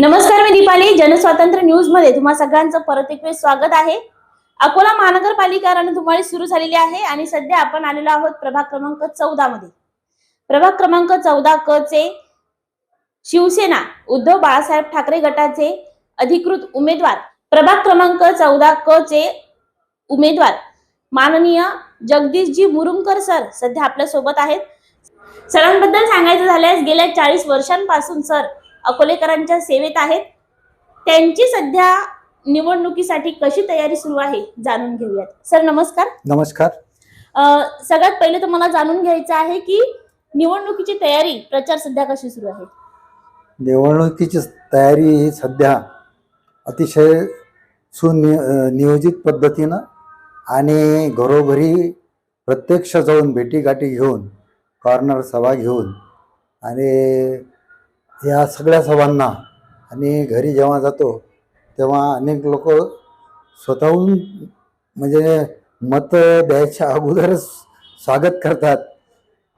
नमस्कार मी दीपाली जनस्वातंत्र्य न्यूजमध्ये तुम्हा सगळ्यांचं परत एक वेळ स्वागत आहे. अकोला महानगरपालिका रणधुमाळी सुरू झालेली आहे आणि सध्या आपण आलेलो आहोत प्रभाग क्रमांक चौदा मध्ये. प्रभाग क्रमांक चौदा क चे शिवसेना उद्धव बाळासाहेब ठाकरे गटाचे अधिकृत उमेदवार. प्रभाग क्रमांक चौदा क चे उमेदवार. माननीय जगदीशजी मुरुमकर सर सध्या आपल्यासोबत आहेत. सरांबद्दल सांगायचं झाल्यास गेल्या चाळीस वर्षांपासून सर अकोलेकरांच्या सेवेत आहेत. त्यांची सध्या निवडणुकीसाठी कशी तयारी सुरू आहे जाणून घेऊयात. सर नमस्कार. नमस्कार. सगळ्यात पहिले तर मला जाणून घ्यायचं आहे की निवडणुकीची तयारी प्रचार सध्या कशी सुरू आहे? निवडणुकीची तयारी ही सध्या अतिशय सुनि नियोजित पद्धतीनं आणि घरोघरी प्रत्यक्ष जाऊन भेटीगाठी घेऊन कॉर्नर सभा घेऊन आणि या सगळ्या सभांना आणि घरी जेव्हा जातो तेव्हा अनेक लोक स्वतःहून म्हणजे मत द्यायच्या अगोदरच स्वागत करतात.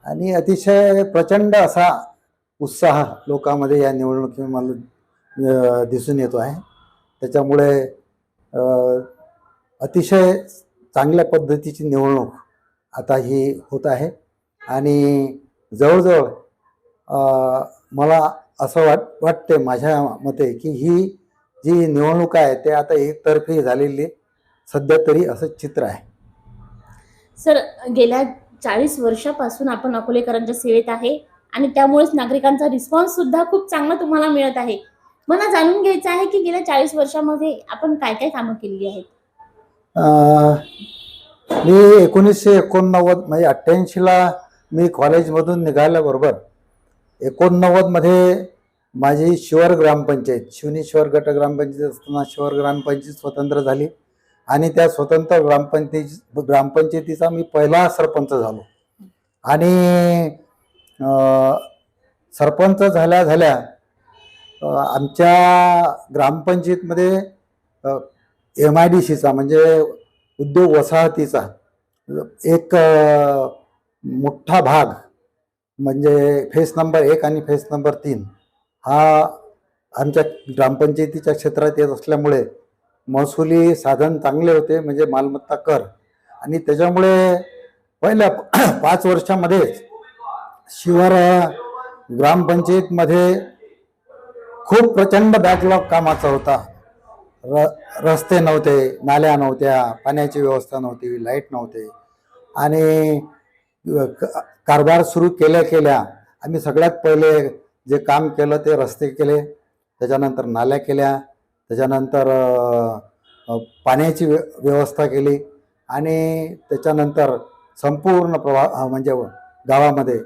आणि अतिशय प्रचंड असा उत्साह लोकांमध्ये या निवडणुकीमध्ये दिसून येतो आहे. त्याच्यामुळे अतिशय चांगल्या पद्धतीची निवडणूक आता ही होत आहे. आणि जवळजवळ मला असं वाट वाटते माझ्या मते की ही जी निवडणूक आहे ते आता एकतर्फी झालेली सध्या तरी असं चित्र आहे. सर गेल्या चाळीस वर्षापासून आपण अकोलेकरांच्या सेवेत आहे आणि त्यामुळेच नागरिकांचा रिस्पॉन्स सुद्धा खूप चांगला तुम्हाला मिळत आहे. मला जाणून घ्यायचं आहे की गेल्या चाळीस वर्षामध्ये आपण काय काय कामं केलेली आहेत? मी एकोणीसशे एकोणनव्वद म्हणजे अठ्ठ्याऐंशीला मी कॉलेजमधून निघाल्याबरोबर एकोणनव्वदमध्ये माझी शिवर ग्रामपंचायत शिवनी शिवर गट ग्रामपंचायत असताना शिवर ग्रामपंचायत स्वतंत्र झाली आणि त्या स्वतंत्र ग्रामपंचायती ग्रामपंचायतीचा मी पहिला सरपंच झालो. आणि सरपंच झाल्या झाल्या आमच्या ग्रामपंचायतमध्ये एम आय डी सीचा म्हणजे उद्योग वसाहतीचा एक मोठा भाग म्हणजे फेस नंबर एक आणि फेस नंबर तीन हा आमच्या ग्रामपंचायतीच्या क्षेत्रात येत असल्यामुळे महसुली साधन चांगले होते म्हणजे मालमत्ता कर. आणि त्याच्यामुळे पहिल्या पाच वर्षामध्येच शिवार ग्रामपंचायतमध्ये खूप प्रचंड बॅकलॉग कामाचा होता. र रस्ते नव्हते नाल्या नव्हत्या पाण्याची व्यवस्था नव्हती लाइट नव्हते. आणि कारभार सुरू केल्या केल्या आम्ही सगळ्यात पहिले जे काम केलं ते रस्ते केले त्याच्यानंतर नाल्या केल्या त्याच्यानंतर पाण्याची व्य व्यवस्था केली आणि त्याच्यानंतर संपूर्ण प्रवा म्हणजे गावामध्ये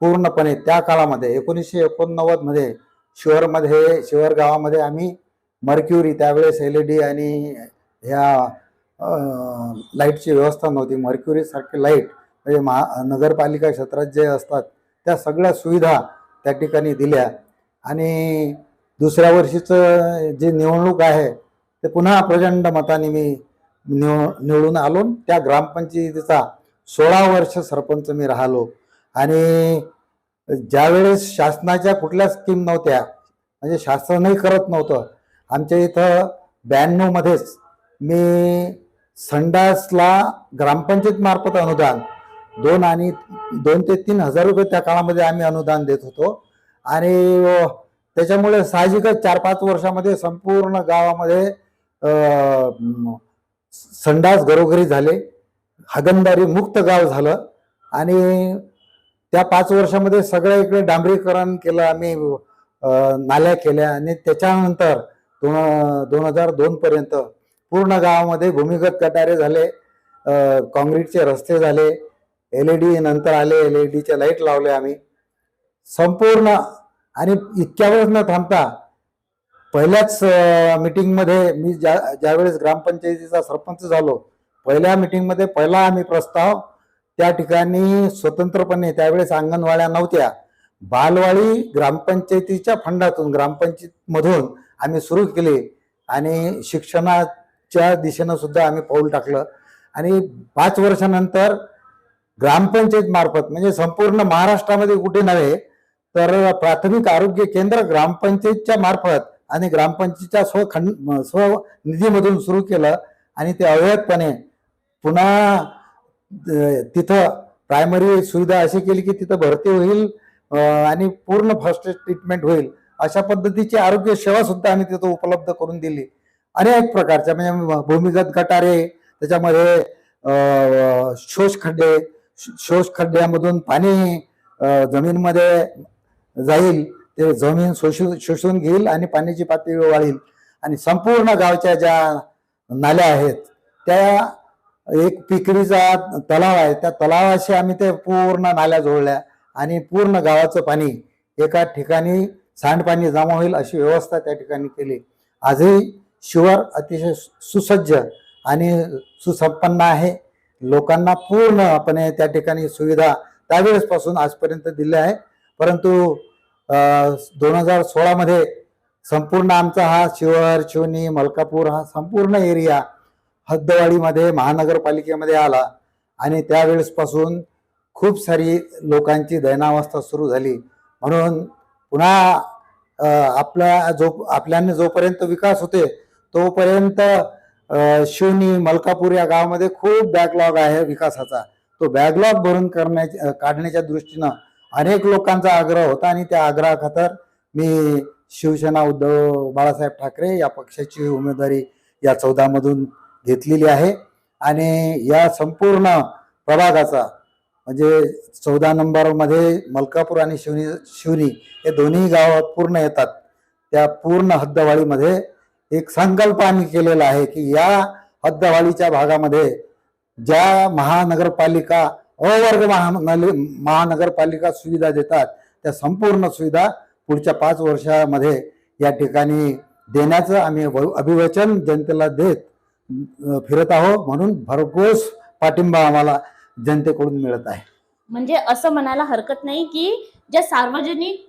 पूर्णपणे त्या काळामध्ये एकोणीसशे एकोणनव्वदमध्ये शिवरमध्ये शिवर गावामध्ये आम्ही मर्क्युरी त्यावेळेस एल ई डी आणि ह्या लाईटची व्यवस्था नव्हती. मर्क्युरीसारखी लाइट म्हणजे महा नगरपालिका क्षेत्रात जे असतात त्या सगळ्या सुविधा त्या ठिकाणी दिल्या. आणि दुसऱ्या वर्षीचं जी निवडणूक आहे ते पुन्हा प्रचंड मताने मी निव निवडून आलो. त्या ग्रामपंचायतीचा सोळा वर्ष सरपंच मी राहिलो. आणि ज्यावेळेस शासनाच्या कुठल्या स्कीम नव्हत्या म्हणजे शासनही करत नव्हतं आमच्या इथं ब्याण्णवमध्येच मी संडासला ग्रामपंचायत मार्फत अनुदान दोन आणि दोन ते तीन हजार रुपये त्या काळामध्ये आम्ही अनुदान देत होतो. आणि त्याच्यामुळे साहजिकच चार पाच वर्षामध्ये संपूर्ण गावामध्ये संडास घरोघरी झाले. हागणदारी मुक्त गाव झालं. आणि त्या पाच वर्षामध्ये सगळ्या इकडे डांबरीकरण केलं आम्ही नाल्या केल्या. आणि त्याच्यानंतर दोन दोन हजार दोन पर्यंत पूर्ण गावामध्ये भूमिगत गटारे झाले. काँक्रीटचे रस्ते झाले. एल ई डी नंतर आले एल ई डीच्या लाइट लावले आम्ही. संपूर्ण आणि इतक्या वेळेस न थांबता पहिल्याच मिटिंगमध्ये मी ज्या ज्यावेळेस ग्रामपंचायतीचा सरपंच झालो पहिल्या मिटिंगमध्ये पहिला आम्ही प्रस्ताव त्या ठिकाणी स्वतंत्रपणे त्यावेळेस अंगणवाड्या नव्हत्या. बालवाडी ग्रामपंचायतीच्या फंडातून ग्रामपंचायतमधून आम्ही सुरू केली. आणि शिक्षणाच्या दिशेनं सुद्धा आम्ही पाऊल टाकलं. आणि पाच वर्षानंतर ग्रामपंचायत मार्फत म्हणजे संपूर्ण महाराष्ट्रामध्ये कुठे नव्हे तर प्राथमिक आरोग्य केंद्र ग्रामपंचायतच्या मार्फत आणि ग्रामपंचायतच्या स्वखंड स्वनिधीमधून सुरू केलं आणि ते अवैधपणे पुन्हा तिथं प्रायमरी सुविधा अशी केली की तिथं भरती होईल आणि पूर्ण फर्स्ट एड ट्रीटमेंट होईल. अशा पद्धतीची आरोग्य सेवा सुद्धा आम्ही तिथं उपलब्ध करून दिली. अनेक प्रकारच्या म्हणजे भूमिगत गटारे त्याच्यामध्ये शोषखड्डे शोष खड्डे शोष खड्ड्यामधून पाणी जमीनमध्ये जाईल ते जमीन शोषून शोषून घेईल आणि पाण्याची पातळी वाढेल. आणि संपूर्ण गावच्या ज्या नाल्या आहेत त्या एक पिकरीचा तलाव आहे. त्या तलावाशी आम्ही ते पूर्ण नाल्या जोडल्या आणि पूर्ण गावाचं पाणी एका ठिकाणी सांडपाणी जमा होईल अशी व्यवस्था त्या ठिकाणी केली. आजही शिवर अतिशय सुसज्ज आणि सुसंपन्न आहे. लोकांना पूर्णपणे त्या ठिकाणी सुविधा त्यावेळेसपासून आजपर्यंत दिल्या आहे परंतु दोन हजार सोळामध्ये संपूर्ण आमचा हा शिवर शिवनी मलकापूर हा संपूर्ण एरिया हद्दवाडीमध्ये महानगरपालिकेमध्ये आला आणि त्यावेळेसपासून खूप सारी लोकांची दयनावस्था सुरू झाली. म्हणून पुन्हा आपल्या जो आपल्याने जोपर्यंत विकास होते तोपर्यंत शिवनी मलकापूर या गावामध्ये खूप बॅकलॉग आहे विकासाचा. तो बॅकलॉग भरून करण्याच्या काढण्याच्या दृष्टीनं अनेक लोकांचा आग्रह होता आणि त्या आग्रहाखातर मी शिवसेना उद्धव बाळासाहेब ठाकरे या पक्षाची उमेदवारी या चौदामधून घेतलेली आहे. आणि या संपूर्ण प्रभागाचा म्हणजे चौदा नंबरमध्ये मलकापूर आणि शिवनी शिवनी हे दोन्ही गावात पूर्ण येतात. त्या पूर्ण हद्दवाळीमध्ये एक संकल्प आम्ही केलेला आहे की या हद्दवाळीच्या भागामध्ये ज्या महानगरपालिका अवर्ग महानगर महानगरपालिका सुविधा देतात त्या संपूर्ण सुविधा पुढच्या पाच वर्षामध्ये या ठिकाणी देण्याचं आम्ही अभिवचन जनतेला देत फिरत आहोत म्हणून भरघोस पाठिंबा आम्हाला जनतेकडून मिळत आहे. म्हणजे असं म्हणायला हरकत नाही की ज्या सार्वजनिक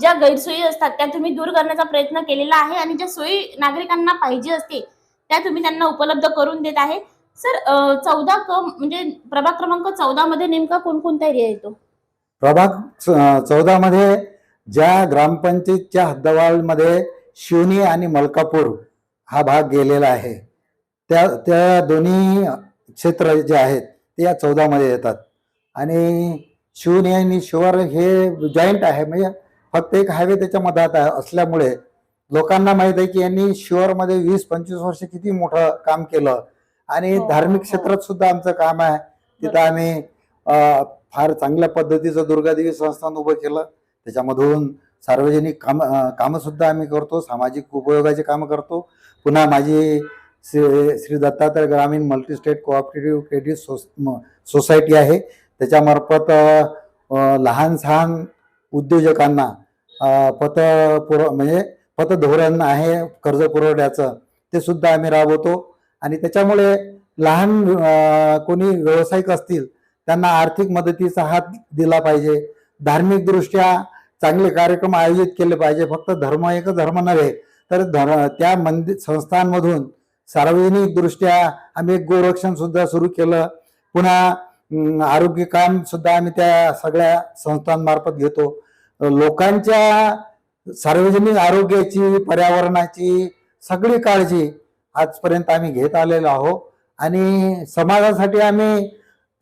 ज्या गैरसोयी असतात त्या तुम्ही दूर करण्याचा प्रयत्न केलेला आहे आणि ज्या सोयी नागरिकांना पाहिजे असते त्या तुम्ही त्यांना उपलब्ध करून देत आहे. सर चौदा क म्हणजे प्रभाग क्रमांक चौदा मध्ये नेमका कोणकोणता एरिया येतो? प्रभाग चौदा मध्ये ज्या ग्रामपंचायतच्या हद्दवालमध्ये शिवनी आणि मलकापूर हा भाग गेलेला आहे त्या त्या दोन्ही क्षेत्र जे आहेत ते या चौदामध्ये येतात. आणि शिवनी आणि शिवर हे जॉईंट आहे. म्हणजे फक्त एक हायवे त्याच्या मधात आहे असल्यामुळे लोकांना माहीत आहे की यांनी शिवरमध्ये वीस पंचवीस वर्ष किती मोठं काम केलं. आणि हो, हो, धार्मिक हो. क्षेत्रात सुद्धा आमचं काम आहे. तिथं. आम्ही फार चांगल्या पद्धतीचं दुर्गादेवी संस्थान उभं केलं. त्याच्यामधून सार्वजनिक काम कामं सुद्धा आम्ही करतो. सामाजिक उपयोगाची कामं करतो. पुन्हा माझी श्री श्री दत्तात्रय ग्रामीण मल्टीस्टेट कोऑपरेटिव्ह क्रेडिट सोस सोसायटी आहे. त्याच्यामार्फत लहान सहान उद्योजकांना पत पुर म्हणजे पतधोरण आहे कर्ज पुरवठ्याचं ते सुद्धा आम्ही राबवतो. आणि त्याच्यामुळे लहान कोणी व्यावसायिक असतील त्यांना आर्थिक मदतीचा हात दिला पाहिजे. धार्मिकदृष्ट्या चांगले कार्यक्रम आयोजित केले पाहिजे. फक्त धर्म एक धर्म नव्हे तर धर्म त्या मंदिर संस्थांमधून सार्वजनिकदृष्ट्या आम्ही एक गोरक्षण सुद्धा सुरू केलं. पुन्हा आरोग्य काम सुद्धा आम्ही त्या सगळ्या संस्थांमार्फत घेतो. लोकांच्या सार्वजनिक आरोग्याची पर्यावरणाची सगळी काळजी आजपर्यंत आम्ही घेत आलेलो आहोत. आणि समाजासाठी आम्ही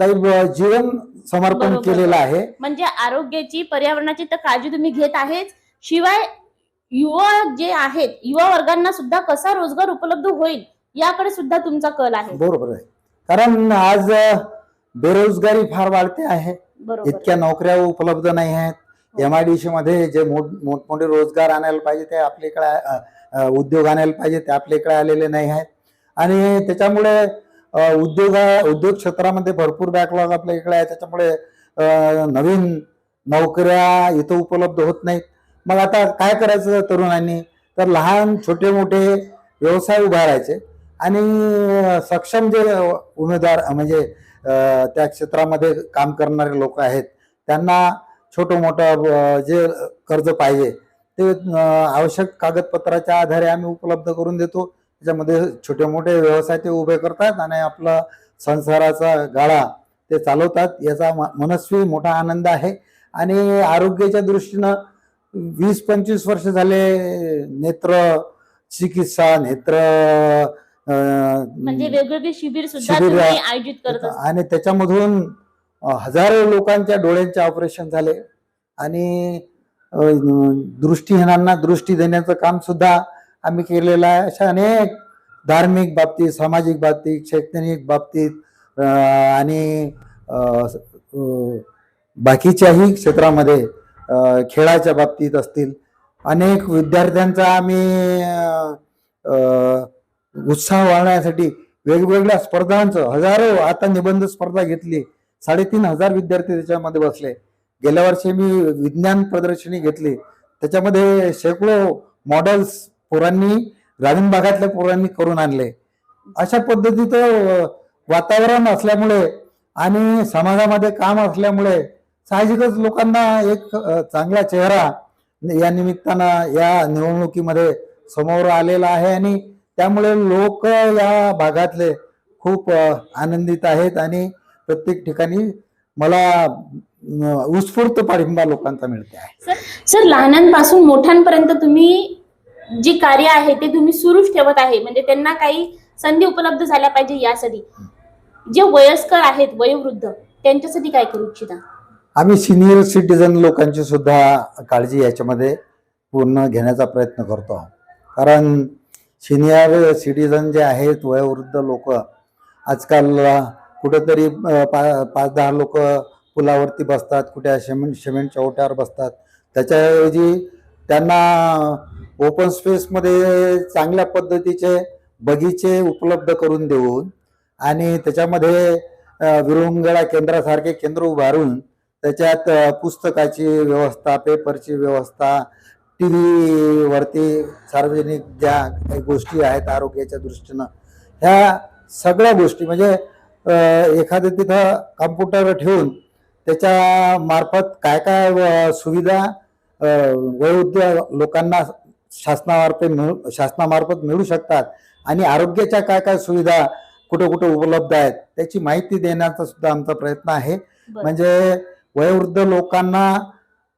काही जीवन समर्पण. केलेलं आहे. म्हणजे आरोग्याची पर्यावरणाची तर काळजी तुम्ही घेत आहेच. शिवाय युवा जे आहेत युवा वर्गांना सुद्धा कसा रोजगार उपलब्ध होईल याकडे सुद्धा तुमचा कल आहे. बरोबर आहे. कारण आज बेरोजगारी फार वाढते आहे. इतक्या नोकऱ्या उपलब्ध नाही आहेत. एम आय डी सी मध्ये जे मोठ मोठमोठे रोजगार आणायला पाहिजे ते आपल्याकडे उद्योग आणायला पाहिजे ते आपल्याकडे आलेले नाही आहेत. आणि त्याच्यामुळे उद्योग उद्योग क्षेत्रामध्ये भरपूर बॅकलॉग आपल्या इकडे आहे. त्याच्यामुळे नवीन नोकऱ्या इथं उपलब्ध होत नाहीत. मग आता काय करायचं तरुणांनी? तर लहान छोटे मोठे व्यवसाय उभारायचे. आणि सक्षम जे उमेदवार म्हणजे त्या क्षेत्रामध्ये काम करणारे लोक आहेत. त्यांना छोटं मोठं जे कर्ज पाहिजे ते आवश्यक कागदपत्राच्या आधारे आम्ही उपलब्ध करून देतो. त्याच्यामध्ये छोटे मोठे व्यवसाय ते उभे करतात आणि आपला संसाराचा गाळा ते चालवतात. याचा मनस्वी मोठा आनंद आहे. आणि आरोग्याच्या दृष्टीनं वीस पंचवीस वर्ष झाले नेत्र चिकित्सा नेत्र म्हणजे वेगवेगळे शिबिर सुद्धा शिबिर तुम्ही. आयोजित करत असता. आणि त्याच्यामधून अं, हजारो लोकांच्या डोळ्यांचे ऑपरेशन झाले. आणि अं, दृष्टीहीनांना दृष्टी देण्याचं काम सुद्धा आम्ही केलेलं आहे. अशा अनेक धार्मिक बाबतीत सामाजिक बाबतीत शैक्षणिक बाबतीत अं, आणि अं, अं, बाकीच्याही क्षेत्रामध्ये अं, खेळाच्या बाबतीत असतील. अनेक विद्यार्थ्यांचा आम्ही अं, अं, उत्साह वाढण्यासाठी वेगवेगळ्या स्पर्धांचं हजारो आता निबंध स्पर्धा घेतली. साडेतीन हजार विद्यार्थी त्याच्यामध्ये बसले. गेल्या वर्षी मी विज्ञान प्रदर्शनी घेतली. त्याच्यामध्ये शेकडो मॉडेल्स पोरांनी ग्रामीण भागातल्या पोरांनी करून आणले. अशा पद्धतीचं वातावरण असल्यामुळे आणि समाजामध्ये काम असल्यामुळे साहजिकच लोकांना एक चांगला चेहरा या निमित्तानं या निवडणुकीमध्ये समोर आलेला आहे आणि त्यामुळे लोक या भागातले खूप आनंदित आहेत आणि प्रत्येक ठिकाणी मला उत्स्फूर्त पाठिंबा लोकांचा मिळते आहे. सर लहानांपासून मोठ्यांपर्यंत तुम्ही जी कार्य आहे ते तुम्ही सुरूच ठेवत आहे. म्हणजे त्यांना काही संधी उपलब्ध झाल्या पाहिजे यासाठी. जे वयस्कर आहेत वयोवृद्ध त्यांच्यासाठी काय करू इच्छिता? आम्ही सिनियर सिटीजन लोकांची सुद्धा काळजी याच्यामध्ये पूर्ण घेण्याचा प्रयत्न करतो. कारण सिनियर सिटीजन जे आहेत वयोवृद्ध लोक आजकाल कुठेतरी पा पाच दहा लोक पुलावरती बसतात कुठे सिमेंट सिमेंटच्या ओट्यावर बसतात. त्याच्याऐवजी त्यांना ओपन स्पेसमध्ये चांगल्या पद्धतीचे बगीचे उपलब्ध करून देऊन आणि त्याच्यामध्ये विरंगळा केंद्रासारखे केंद्र उभारून त्याच्यात पुस्तकाची व्यवस्था पेपरची व्यवस्था टी व्हीवरती सार्वजनिक ज्या काही गोष्टी आहेत आरोग्याच्या दृष्टीनं ह्या सगळ्या गोष्टी म्हणजे एखादं तिथं कम्प्युटर ठेवून त्याच्या मार्फत काय काय सुविधा वयोवृद्ध लोकांना शासनामार्फत मिळू शासनामार्फत मिळू शकतात आणि आरोग्याच्या काय काय सुविधा कुठं कुठं उपलब्ध आहेत त्याची माहिती देण्याचा सुद्धा आमचा प्रयत्न आहे. म्हणजे वयोवृद्ध लोकांना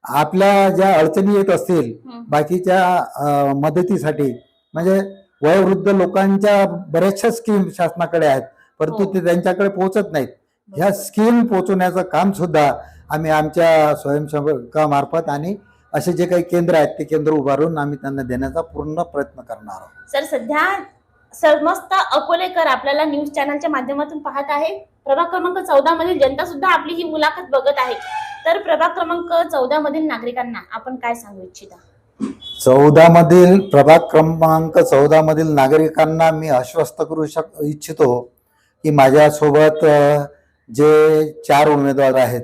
आपल्या ज्या अडचणी येत असतील. बाकीच्या मदतीसाठी म्हणजे वयोवृद्ध लोकांच्या बऱ्याचशा स्कीम शासनाकडे आहेत परंतु हो. ते त्यांच्याकडे पोहोचत नाहीत. ह्या स्कीम पोहोचवण्याचं काम सुद्धा आम्ही आमच्या स्वयंसेवकामार्फत आणि असे जे काही केंद्र आहेत ते केंद्र उभारून आम्ही त्यांना देण्याचा पूर्ण प्रयत्न करणार आहोत. सर सध्या समस्त अकोलेकर आपल्याला न्यूज चॅनलच्या माध्यमातून पाहत आहे. प्रभाग क्रमांक चौदा मधील जनता सुद्धा आपली ही मुलाखत बघत आहे. तर प्रभाग क्रमांक चौदा मधील नागरिकांना आपण काय सांगू इच्छिता? चौदा मधील प्रभाग क्रमांक चौदा मधील नागरिकांना मी आश्वस्त करू शक इच्छितो की माझ्यासोबत जे चार उमेदवार आहेत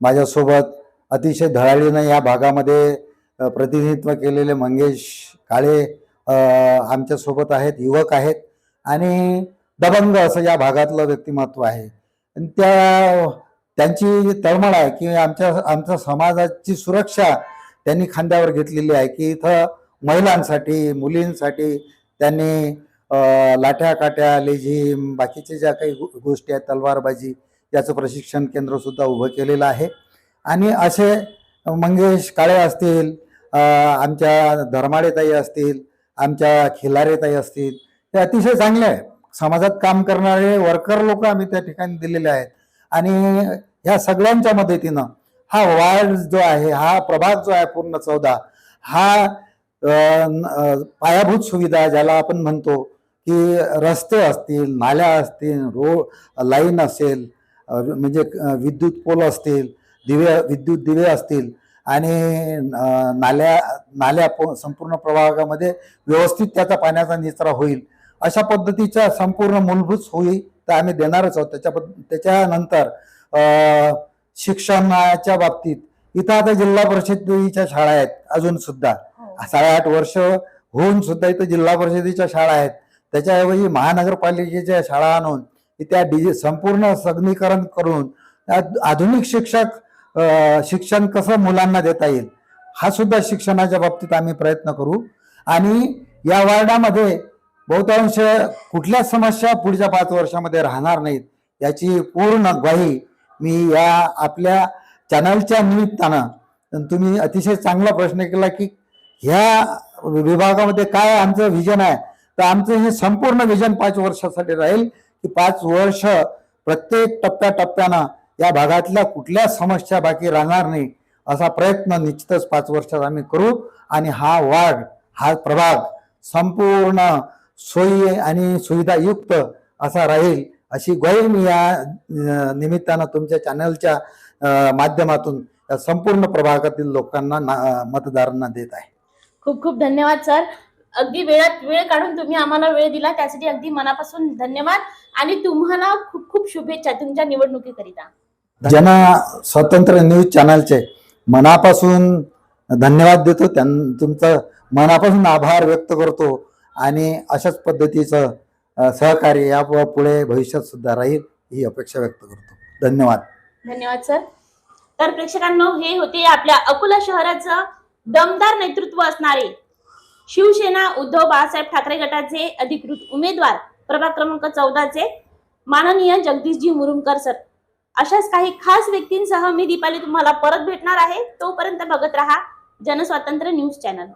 माझ्यासोबत अतिशय धडाडीनं या भागामध्ये प्रतिनिधित्व केलेले मंगेश काळे आमच्यासोबत आहेत युवक आहेत आणि दबंग असं या भागातलं व्यक्तिमत्व आहे. आणि त्या त्यांची तळमळ आहे की आमच्या आमच्या समाजाची सुरक्षा त्यांनी खांद्यावर घेतलेली आहे की इथं महिलांसाठी मुलींसाठी त्यांनी लाठ्या काट्या लेझिम बाकीच्या ज्या काही गोष्टी आहेत तलवारबाजी याचं प्रशिक्षण केंद्र सुद्धा उभं केलेलं आहे. आणि असे मंगेश काळे असतील आमच्या धर्माडेताई असतील आमच्या खिलारेताई असतील ते अतिशय चांगले आहे समाजात काम करणारे वर्कर लोक आम्ही त्या ठिकाणी दिलेले आहेत. आणि ह्या सगळ्यांच्या मदतीनं हा वार्ड जो आहे हा प्रभाग जो आहे पूर्ण चौदा हा पायाभूत सुविधा ज्याला आपण म्हणतो की रस्ते असतील नाल्या असतील रो लाईन असेल म्हणजे विद्युत पोल असतील दिवे विद्युत दिवे असतील आणि नाल्या नाल्या पो- संपूर्ण प्रभागामध्ये व्यवस्थित त्याचा पाण्याचा निचरा होईल. अशा पद्धतीच्या संपूर्ण मूलभूत सोयी तर आम्ही देणारच आहोत. त्याच्या त्याच्यानंतर शिक्षणाच्या बाबतीत. इथं आता जिल्हा परिषदेच्या शाळा आहेत अजून सुद्धा. साडेआठ वर्ष होऊन सुद्धा इथं जिल्हा परिषदेच्या शाळा आहेत. त्याच्याऐवजी महानगरपालिकेच्या शाळा आणून त्या डिजि संपूर्ण सगनीकरण करून आधुनिक शिक्षक शिक्षण कसं मुलांना देता येईल हा सुद्धा शिक्षणाच्या बाबतीत आम्ही प्रयत्न करू. आणि या वार्डामध्ये बहुतांश कुठल्याच समस्या पुढच्या पाच वर्षामध्ये राहणार नाहीत याची पूर्ण ग्वाही मी या आपल्या चॅनलच्या निमित्तानं तुम्ही अतिशय चांगला प्रश्न केला की ह्या विभागामध्ये काय आमचं व्हिजन आहे? तर आमचं हे संपूर्ण व्हिजन पाच वर्षासाठी राहील की पाच वर्ष प्रत्येक टप्प्याटप्प्यानं या भागातल्या कुठल्या समस्या बाकी राहणार नाही असा प्रयत्न निश्चितच पाच वर्षात आम्ही करू. आणि हा वार्ड हा प्रभाग संपूर्ण सोयी आणि सुविधायुक्त असा राहील. अशी ग्वाही मी या निमित्तानं तुमच्या चॅनलच्या माध्यमातून संपूर्ण प्रभागातील लोकांना मतदारांना देत आहे. खूप खूप धन्यवाद सर. अगदी वेळात वेळ काढून तुम्ही आम्हाला वेळ दिला. त्यासाठी अगदी मनापासून धन्यवाद आणि तुम्हाला खूप खूप शुभेच्छा तुमच्या निवडणुकीकरिता. जन स्वतंत्र न्यूज चॅनलचे मनापासून धन्यवाद देतो त्यां तुमचं मनापासून आभार व्यक्त करतो आणि अशाच पद्धतीचं सहकार्य या पुढे भविष्यात सुद्धा राहील ही अपेक्षा व्यक्त करतो. धन्यवाद. धन्यवाद सर. तर प्रेक्षकांनो हे होते आपल्या अकोला शहराचं दमदार नेतृत्व असणारे शिवसेना उद्धव बाळासाहेब ठाकरे गटाचे अधिकृत उमेदवार प्रभाग क्रमांक चौदाचे माननीय जगदीशजी मुरुमकर सर. अशाच काही खास व्यक्तींसह मी दीपाली तुम्हाला परत भेटणार आहे. तोपर्यंत बघत राहा जनस्वातंत्र्य न्यूज चॅनल.